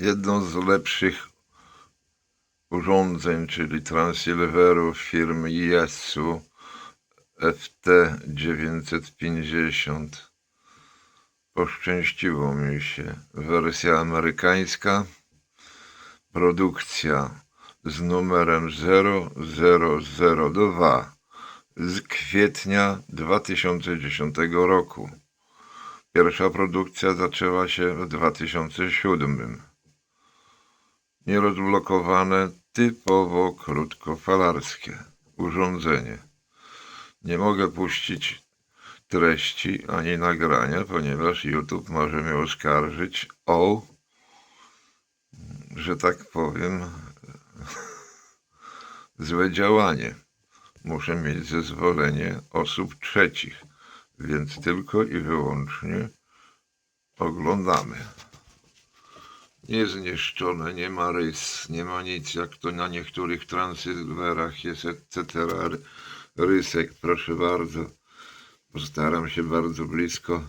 jedną z lepszych urządzeń, czyli transceiverów firmy Yasu FT950. Poszczęściło mi się. Wersja amerykańska, produkcja z numerem 0002 z kwietnia 2010 roku. Pierwsza produkcja zaczęła się w 2007. Nierozblokowane, typowo krótkofalarskie urządzenie. Nie mogę puścić treści ani nagrania, ponieważ YouTube może mnie oskarżyć o, że tak powiem, złe działanie. Muszę mieć zezwolenie osób trzecich, więc tylko i wyłącznie oglądamy. Niezniszczone, nie ma rys, nie ma nic, jak to na niektórych transylwerach jest, etc. Ry- Rysek, proszę bardzo. Postaram się bardzo blisko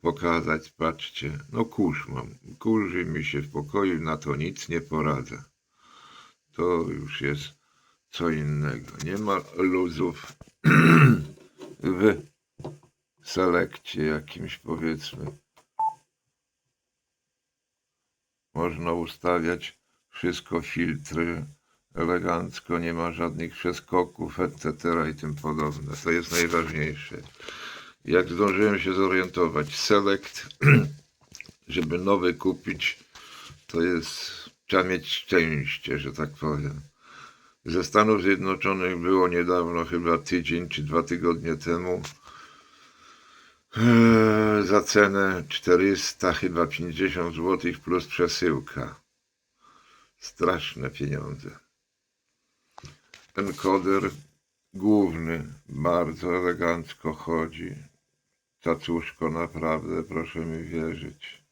pokazać. Patrzcie, no kurz mam. Kurzy mi się w pokoju, na to nic nie poradzę. To już jest co innego. Nie ma luzów w selekcie jakimś powiedzmy. Można ustawiać wszystko, filtry elegancko, nie ma żadnych przeskoków, etc. i tym podobne. To jest najważniejsze. Jak zdążyłem się zorientować, select, żeby nowy kupić, to jest, trzeba mieć szczęście, że tak powiem. Ze Stanów Zjednoczonych było niedawno, chyba tydzień czy dwa tygodnie temu, za cenę 400 chyba 50 zł plus przesyłka. Straszne pieniądze. Encoder główny bardzo elegancko chodzi. Cacuszko naprawdę, proszę mi wierzyć.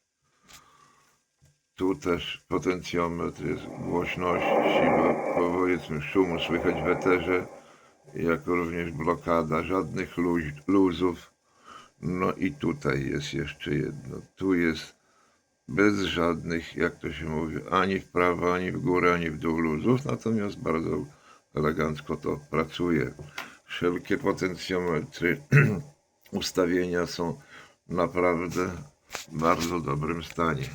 Tu też potencjometr jest głośności, bo powiedzmy szumu słychać w eterze, jak również blokada, żadnych luz, luzów. No i tutaj jest jeszcze jedno. Tu jest bez żadnych, jak to się mówi, ani w prawo, ani w górę, ani w dół luzów, natomiast bardzo elegancko to pracuje. Wszelkie potencjometry, ustawienia są naprawdę w bardzo dobrym stanie.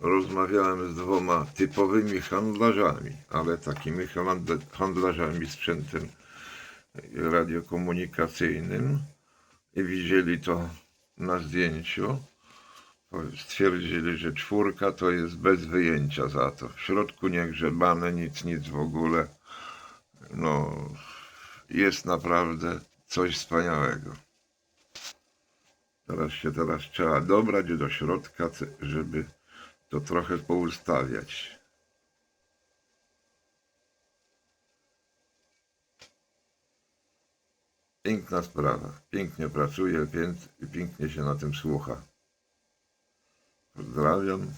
Rozmawiałem z dwoma typowymi handlarzami, ale takimi handla- handlarzami sprzętem radiokomunikacyjnym i widzieli to na zdjęciu. Stwierdzili, że czwórka to jest bez wyjęcia za to. W środku nie grzebane, nic, nic w ogóle. No, jest naprawdę coś wspaniałego. Teraz się teraz trzeba dobrać do środka, żeby to trochę poustawiać. Piękna sprawa. Pięknie pracuje, pięknie się na tym słucha. Pozdrawiam.